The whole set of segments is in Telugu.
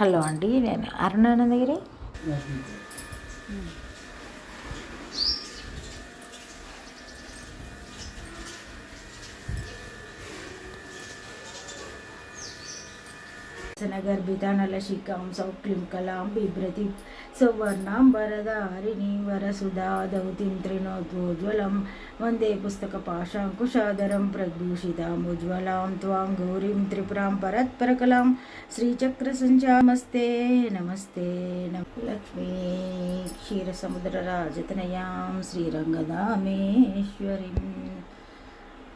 హలో అండి నేను అరుణానందగిరి. గర్భితానలశికాం సౌక్లిం కలాం బిభ్రతి సువర్ణాం వరదారిణి వరసుధా దౌతిం త్రినోద్వోజ్వలం వందే పుస్తక పాశాంకుశాదరం ప్రదూషితాముజ్వలాం త్వాం గౌరీం త్రిపురాం పరత్పరకలాం శ్రీచక్ర సంచామస్తే నమస్తే లక్ష్మీ క్షీరసముద్రరాజతనయాం శ్రీరంగదామేశ్వరిం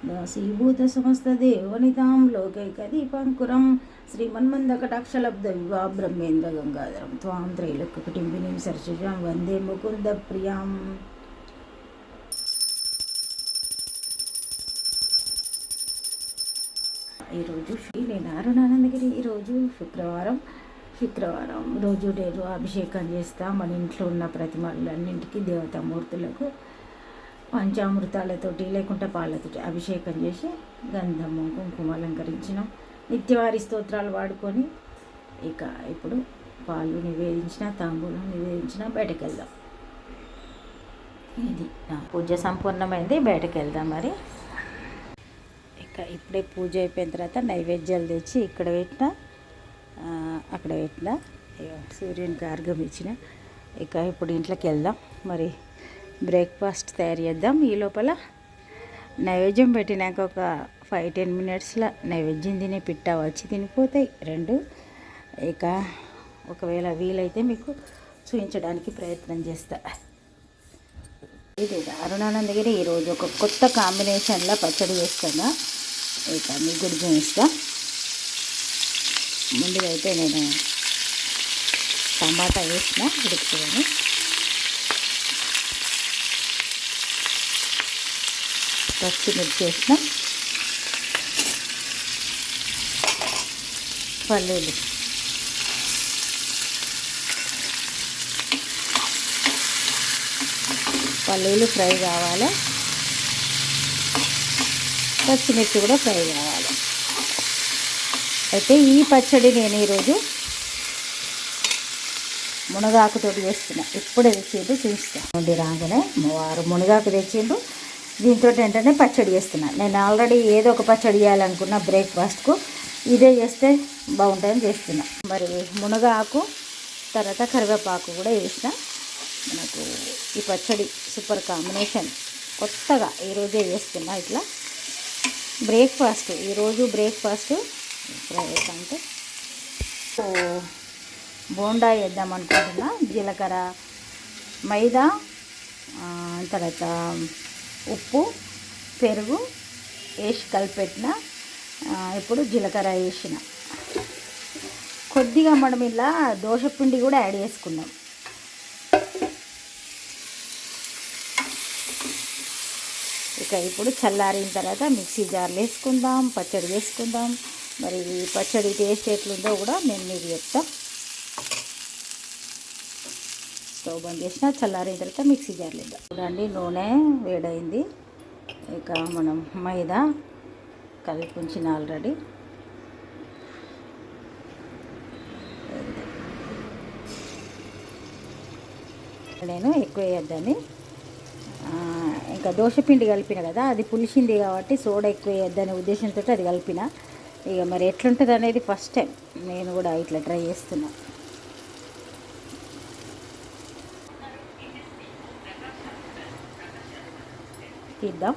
దాసీభూత సమస్తదేవనితాం లోకైకదీపంకురం. శ్రీమన్మందకటాక్షలబ్ధ వివా బ్రహ్మేంద్ర గంగాధరం. త్వాం త్రైలోక్యకుటుంబినీం సరసిజాం వందే ముకుంద ప్రియాం. ఈరోజు శ్రీ నేను అరుణానందగిరి ఈరోజు శుక్రవారం. శుక్రవారం రోజు నేను అభిషేకం చేస్తా. మన ఇంట్లో ఉన్న ప్రతిమలన్నింటికి దేవతామూర్తులకు పంచామృతాలతోటి లేకుంటే పాలతోటి అభిషేకం చేసి గంధము కుంకుమ అలంకరించినాం. నిత్యవారి స్తోత్రాలు వాడుకొని ఇక ఇప్పుడు పాలు నివేదించిన తాంబూలం నివేదించిన బయటకు వెళ్దాం ఇది నా పూజ సంపూర్ణమైంది బయటకు వెళ్దాం మరి. ఇక ఇప్పుడే పూజ అయిపోయిన తర్వాత నైవేద్యాలు తెచ్చి ఇక్కడ పెట్టిన అక్కడ పెట్టిన సూర్యునికి అర్ఘం ఇచ్చిన ఇక ఇప్పుడు ఇంట్లోకి వెళ్దాం మరి. బ్రేక్ఫాస్ట్ తయారు చేద్దాం. ఈ లోపల నైవేద్యం పెట్టినాక ఒక ఫైవ్ టెన్ మినిట్స్లో నైవేద్యం తినే పిట్ట వచ్చి తినిపోతాయి. రెండు ఇక ఒకవేళ వీలైతే మీకు చూపించడానికి ప్రయత్నం చేస్తా. ఇది అరుణానందగిరి ఈరోజు ఒక కొత్త కాంబినేషన్లో పచ్చడి చేస్తున్నా. ఇక మీకు కూడా చూపిస్తా. ముందుగా అయితే నేను టమాటా వేసిన ఉడుకుతాను పచ్చిమిర్చి వేసిన. పల్లీలు. పల్లీలు ఫ్రై కావాలి. పచ్చిమిర్చి కూడా ఫ్రై కావాలి. అయితే ఈ పచ్చడి నేను ఈరోజు మునగాకుతోటి చేస్తున్నా. ఇప్పుడే తెచ్చిండు చూపిస్తా. నుండి రాగానే వారు మునగాకు తెచ్చిండు దీంతో ఏంటంటే పచ్చడి చేస్తున్నాను నేను ఆల్రెడీ ఏదో ఒక పచ్చడి చేయాలనుకున్న బ్రేక్ఫాస్ట్కు ఇదే చేస్తే బాగుంటుందని చేస్తున్నా. మరి మునగాకు తర్వాత కరివేపాకు కూడా వేసిన. మనకు ఈ పచ్చడి సూపర్ కాంబినేషన్. కొత్తగా ఈరోజే చేస్తున్నా ఇట్లా. బ్రేక్ఫాస్ట్ ఈరోజు బ్రేక్ఫాస్ట్ అంటే సో బోండా వేద్దాం అనుకుంటున్నా. జీలకర్ర మైదా తర్వాత ఉప్పు పెరుగు వేసి కలిపెట్టిన ఇప్పుడు జీలకర్ర వేసిన. కొద్దిగా మనం ఇలా దోశపిండి కూడా యాడ్ చేసుకున్నాం ఇక ఇప్పుడు చల్లారిన తర్వాత మిక్సీ జార్లు వేసుకుందాం పచ్చడి వేసుకుందాం మరి పచ్చడి టేస్ట్ ఎట్లుందో కూడా నేను మీకు చెప్తాను స్టవ్ బంద్ చేసిన చల్లారిన తర్వాత మిక్సీ జార్లు వేద్దాం. చూడండి నూనె వేడైంది. ఇక మనం మైదా కలిపి ఉంచిన ఆల్రెడీ. నేను ఎక్కువ వేయద్దని. ఇంకా దోశపిండి కలిపిన కదా అది పులిసింది కాబట్టి సోడా ఎక్కువ వేయద్దనే ఉద్దేశంతో అది కలిపిన. ఇక మరి ఎట్లుంటుంది అనేది ఫస్ట్ టైం నేను కూడా ఇట్లా ట్రై చేస్తున్నాను తీద్దాం.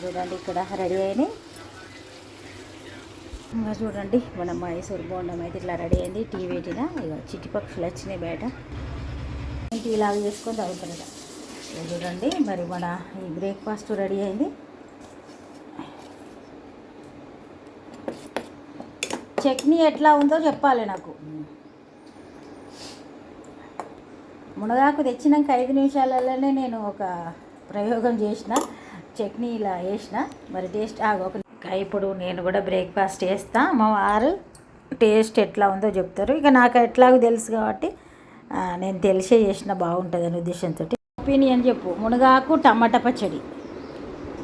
చూడండి ఇక్కడ రెడీ అయినాయి ఇంకా చూడండి మన మైసూర్ బోండం అయితే ఇట్లా రెడీ అయింది. టీ పెట్టిన ఇక చిట్టి పక్షులు వచ్చినాయి బయట. టీ లాగా చేసుకొని తాగుతారట. చూడండి మరి మన ఈ బ్రేక్ఫాస్ట్ రెడీ అయింది. చట్నీ ఎట్లా ఉందో చెప్పాలి నాకు. మునగాకు తెచ్చినాక ఐదు నిమిషాలలోనే నేను ఒక ప్రయోగం చేసిన చట్నీ ఇలా వేసిన మరి టేస్ట్ ఆగు ఒక ఇప్పుడు నేను కూడా బ్రేక్ఫాస్ట్ చేస్తా. మా వారు టేస్ట్ ఎట్లా ఉందో చెప్తారు. ఇక నాకు ఎట్లాగో తెలుసు కాబట్టి నేను తెలిసే చేసిన బాగుంటుందని ఉద్దేశంతో. ఒపీనియన్ చెప్పు. మునగాకు టమాటా పచ్చడి.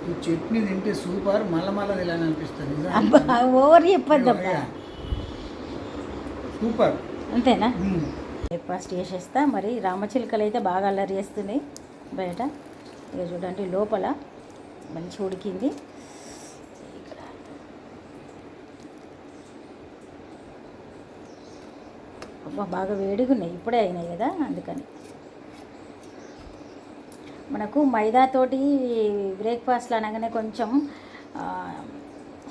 ఈ చట్నీ తింటే సూపర్ మళ్ళా మళ్ళా తినాలని అనిపిస్తుంది ఓవర్ చెప్పద్దు సూపర్. అంతేనా. బ్రేక్ఫాస్ట్ చేసేస్తా. మరి రామచిలుకలు అయితే బాగా అల్లరి చేస్తున్నాయి బయట. ఇక చూడండి లోపల మంచి ఉడికింది. ఇక్కడ అబ్బా, బాగా వేడిగా ఉన్నాయి ఇప్పుడే అయినాయి కదా అందుకని. మనకు మైదాతోటి బ్రేక్ఫాస్ట్లు అనగానే కొంచెం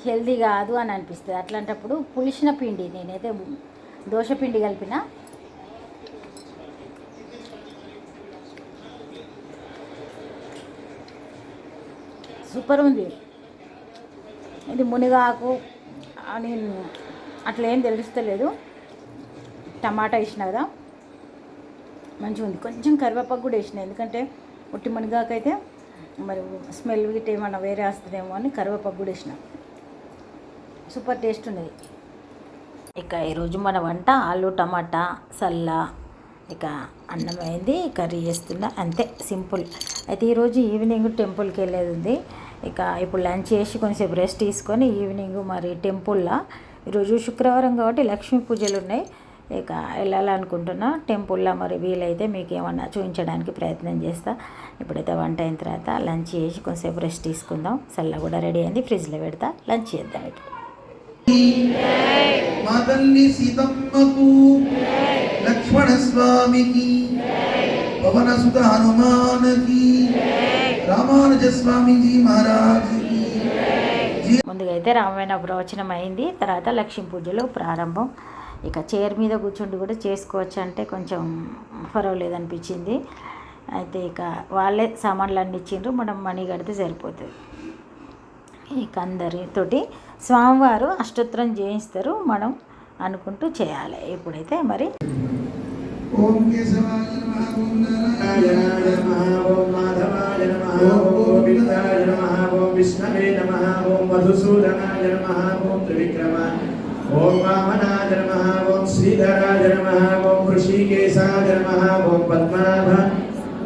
హెల్దీ కాదు అని అనిపిస్తుంది. అట్లాంటప్పుడు పులిసిన పిండి నేనైతే దోశ పిండి కలిపిన. సూపర్ ఉంది. ఇది మునిగాకు అని అట్లా ఏం తెలుస్తలేదు. టమాటా వేసిన కదా. మంచిగా ఉంది. కొంచెం కరివేపాకు కూడా వేసిన ఎందుకంటే ఉట్టి మునిగాకు అయితే మరి స్మెల్ గిట్ ఏమన్నా వేరే వస్తుందేమో అని కరివేపాకు కూడా వేసిన. సూపర్ టేస్ట్ ఉన్నది. ఇక ఈరోజు మన వంట ఆలు టమాటా సల్లా ఇక అన్నం అయింది కర్రీ చేస్తున్నా అంతే సింపుల్. అయితే ఈరోజు ఈవినింగ్ టెంపుల్కి వెళ్ళేది ఉంది ఇక ఇప్పుడు లంచ్ చేసి కొంచెంసేపు రెస్ట్ తీసుకొని ఈవినింగ్ మరి టెంపుల్లో. ఈరోజు శుక్రవారం కాబట్టి లక్ష్మీ పూజలు ఉన్నాయి. ఇక వెళ్ళాలనుకుంటున్నా టెంపుల్లో మరి వీలైతే మీకు ఏమన్నా చూపించడానికి ప్రయత్నం చేస్తా. ఇప్పుడైతే వంట అయిన తర్వాత లంచ్ చేసి కొంచెంసేపు రెస్ట్ తీసుకుందాం. సల్ల కూడా రెడీ అయింది ఫ్రిడ్జ్లో పెడతా లంచ్ చేద్దాం ఇప్పుడు మా తల్లి సీతమ్మకు లక్ష్మణ స్వామికి పవన సుత హనుమానకి రామానుజ స్వామిజీ మహారాజుకి ముందుగా అయితే రామాయణ ప్రవచనం అయింది. తర్వాత లక్ష్మీ పూజలు ప్రారంభం. ఇక చైర్ మీద కూర్చుండి కూడా చేసుకోవచ్చు అంటే కొంచెం పర్వాలేదు అనిపించింది. అయితే ఇక వాళ్ళే సామాన్లు అన్ని ఇచ్చిండ్రు. మనం మనీ కడితే సరిపోతుంది. ఇక అందరితోటి స్వామివారు అష్టోత్తరం చేయిస్తారు మనం అనుకుంటూ చేయాలి ఎప్పుడైతే మరి ఓం కేశవాయ నమః ఓం నారాయణాయ నమః ఓం మాధవాయ నమః ఓం గోవిందాయ నమః ఓం విష్ణవే నమః ఓం మధుసూదనాయ నమః ఓం త్రివిక్రమాయ ఓం వామనాయ నమః ఓం శ్రీధరాయ నమః ఓం ఋషికేశాయ నమః ఓం పద్మనాభ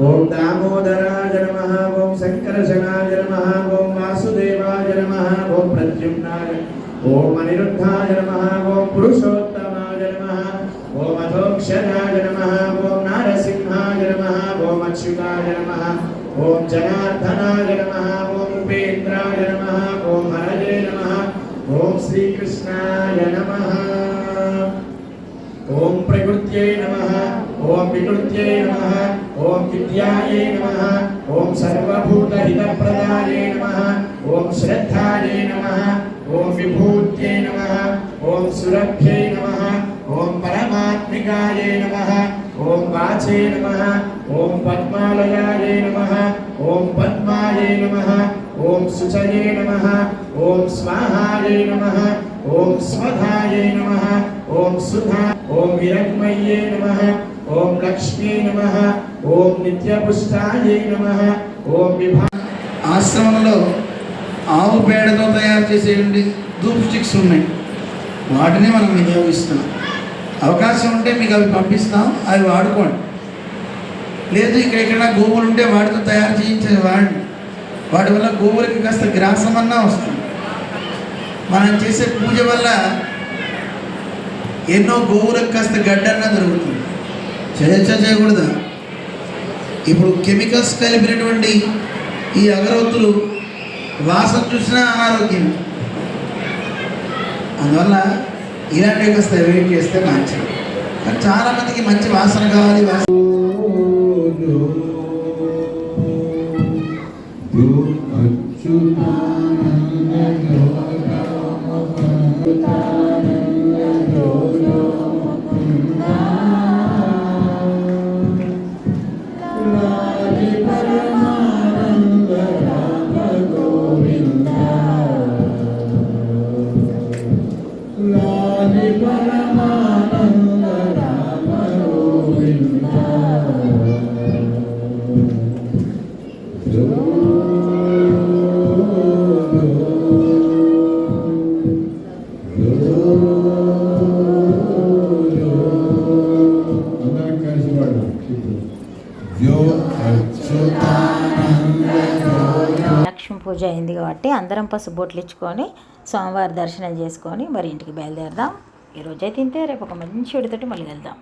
ఓం దామోదరాయ నమః ఓం శంకరశనాయ నమః ఓం వాసుదేవాయ ఓం ప్రద్యుమ్నాయ ఓం అనిరుద్ధాయ నమ ఓం పురుషోత్తమాయ నమ ఓం అధోక్షరాయ నమ ఓం నారసింహాయ నమ ఓం అచ్యుతాయ నమ ఓం జనార్దనాయ నమ ఓం ఉపేంద్రాయ నమ ఓం హరయే నమ ఓం శ్రీకృష్ణాయ నమ ఓం ప్రకృత్యై నమ ఓం వికృత్యై నమ ఓం విద్యాయై నమ ఓం సర్వభూతహితప్రదాయై నమః ఓం శ్రద్ధాయై నమః ఓం విభూత్యై నమః ఓం సురభ్యై నమః ఓం పరమాత్మికాయై నమః ఓం వాచే నమః ఓం పద్మాలయాయై నమః ఓం పద్మాయై నమః ఓం శుచయే నమః ఓం స్వాహాయై నమః ఓం స్వధాయై నమః ఓం సుధా ఓం విరగ్మయ్యే నమః ఓం లక్ష్మీ నమః ఓం నిత్యపుష్టాయై నమః. ఓం విభా ఆశ్రమంలో ఆవు పేడతో తయారు చేసేటువంటి ధూప్ స్టిక్స్ ఉన్నాయి. వాటిని మనం వినియోగిస్తున్నాం. అవకాశం ఉంటే మీకు అవి పంపిస్తాం అవి వాడుకోండి. లేదు ఇక్కడ ఇక్కడ గోవులు ఉంటే వాటితో తయారు చేయించే వాడిని. వాటి వల్ల గోవులకి కాస్త గ్రాసమన్నా వస్తుంది. మనం చేసే పూజ వల్ల ఎన్నో గోవులకు కాస్త గడ్డన్నా దొరుకుతుంది. చేయొచ్చా చేయకూడదా? ఇప్పుడు కెమికల్స్ కలిపినటువంటి ఈ అగరవత్తులు వాసన చూసినా అనారోగ్యం. అందువల్ల ఇలాంటివి కాస్త వెయిట్ చేస్తే మంచిది. చాలా మందికి మంచి వాసన కావాలి వాసన లక్ష్మీ పూజ అయింది కాబట్టి అందరం పసుపు బొట్లు ఇచ్చుకొని స్వామివారి దర్శనం చేసుకొని మరి ఇంటికి బయలుదేరదాం. ఈరోజు అయితే ఇంతే రేపు ఒక మంచి విడితోటి మళ్ళీ వెళ్దాం.